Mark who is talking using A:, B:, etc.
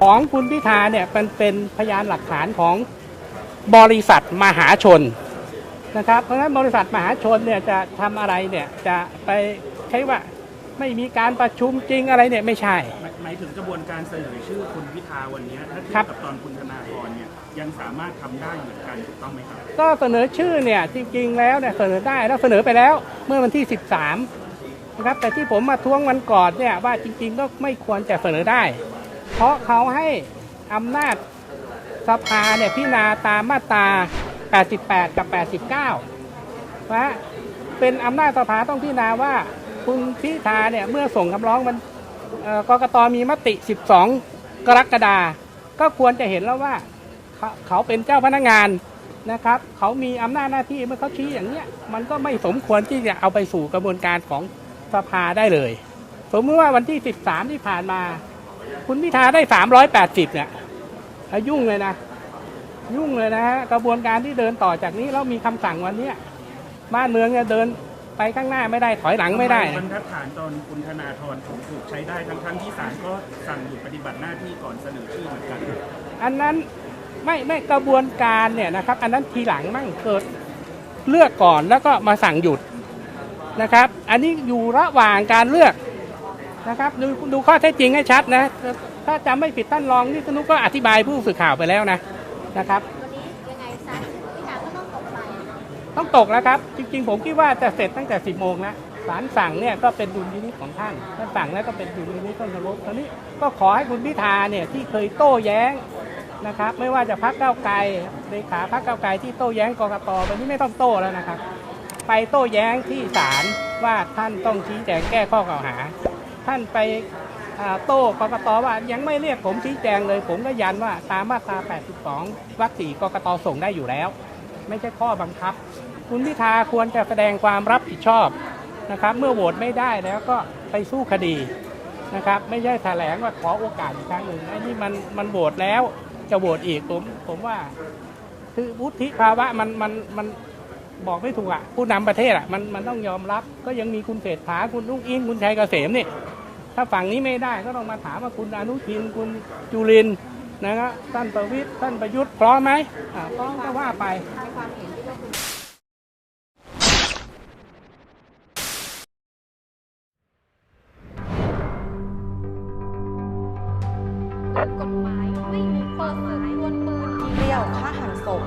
A: ของคุณพิธาเนี่ยมันเป็นพยานหลักฐานของบริษัทมหาชนนะครับ เพราะฉะนั้นบริษัทมหาชนเนี่ยจะทำอะไรเนี่ยจะไปใช้ว่าไม่มีการประชุมจริงอะไรเนี่ยไม่ใช่
B: หมายหมายถึงกระบวนการเสนอชื่อคุณพิธาวันนี้ถ้าเที
A: ครั
B: ย
A: บ
B: บกับตอนคุณธนาธรเนี่ยยังสามารถทำได้เหมือนกันถูกต้องไหมครับ
A: ก็เสนอชื่อเนี่ยจริงๆแล้วเนี่ยเสนอได้แล้วเสนอไปแล้วเมื่อวันที่ 13นะครับแต่ที่ผมมาท้วงวันก่อนเนี่ยว่าจริง ๆ ก็ไม่ควรจะเสนอได้ เพราะเขาให้อำนาจสภาเนี่ยพิจารณาตามมาตรา 88 กับ 89นะเป็นอำนาจสภาต้องพิจารณาว่าคุณพิธาเนี่ยเมื่อส่งคำร้องมันเอ่อกกตมีมติ 12 กรกฎาก็ควรจะเห็นแล้วว่าเขาเขาเป็นเจ้าพนักงานนะครับ เขามีอำนาจหน้าที่เมื่อเขาชี้อย่างเนี้ยมันก็ไม่สมควรที่จะเอาไปสู่กระบวนการของสภาได้เลย สมมติว่าวันที่ 13 ที่ผ่านมา คุณพิธาได้380เนี่ยอะยุ่งเลยนะ ยุ่งเลยนะฮะกระบวนการที่เดินต่อจากนี้แล้วมีคำสั่งวันเนี้ยบ้านเมืองจะเดินไปข้างหน้าไม่ได้ถอยหลังไม่ได้
B: บร
A: นะ
B: รทัดฐานตอนคุณธนาธรผมถูกใช้ได้ทั้งทั้งๆที่ศาลก็สั่งหยุดปฏิบัติหน้าที่ก่อนเสนอชื่อเหมือนกัน
A: อันนั้นไม่ไม่กระบวนการเนี่ยนะครับ อันนั้นทีหลังมั่งเกิดเลือกก่อนแล้วก็มาสั่งหยุดนะครับ อันนี้อยู่ระหว่างการเลือก นะครับดูดูข้อเท็จจริงให้ชัดนะ ถ้าจำไม่ผิดท่านรองนี่นุก็อธิบายผู้สื่อข่าวไปแล้วนะนะครับ
C: วันนี้ยังไงซะพิธาก็ต้องตกไป
A: ต้องตกแล้วครับ จริง ๆ ผมคิดว่าจะเสร็จตั้งแต่ 10โมงแล้วศาลสั่งเนี่ยก็เป็นดุลพินิจของท่านท่านสั่งแล้วก็เป็นดุลพินิจต้นสรุปตอนนี้ก็ขอให้คุณพิธาเนี่ยที่เคยโต้แย้งนะครับ ไม่ว่าจะพักเก้าวไกลเลขาพักเก้าวไกลที่โต้แย้งกกตวันนี้ไม่ต้องโต้แล้วนะครับ ไปโต้แย้งที่ศาลว่าท่านต้องชี้แจงแก้ข้อกล่าวหา ท่านไปโต้กกตว่ายังไม่เรียกผมชี้แจงเลย ผมก็ยันว่าตามมาตรา 82 วรรคสี่กกตส่งได้อยู่แล้ว ไม่ใช่ข้อบังคับ คุณพิธาควรจะแสดงความรับผิดชอบนะครับ เมื่อโหวตไม่ได้แล้วก็ไปสู้คดีนะครับ ไม่ใช่แถลงว่าขอโอกาสอีกครั้งหนึ่งไอ้นี่มันมันโหวตแล้วจะโหวตอีกผมผมว่า คือวุฒิภาวะมันมันมันบอกไม่ถูกอะผู้นำประเทศอะมันมันต้องยอมรับ ก็ยังมีคุณเศรษฐาคุณลุงอิงคุณชัยเกษมนี่ ถ้าฝั่งนี้ไม่ได้ก็ต้องมาถามว่าคุณอนุทินคุณจุลินนะครับท่านประวิตรท่านประยุทธ์พร้อมไหมพร้อมก็ว่าไป
D: กฎหมายไม่มีเปิดเผยดวลปืน
E: เปรี้ยวฆ่าหันศพ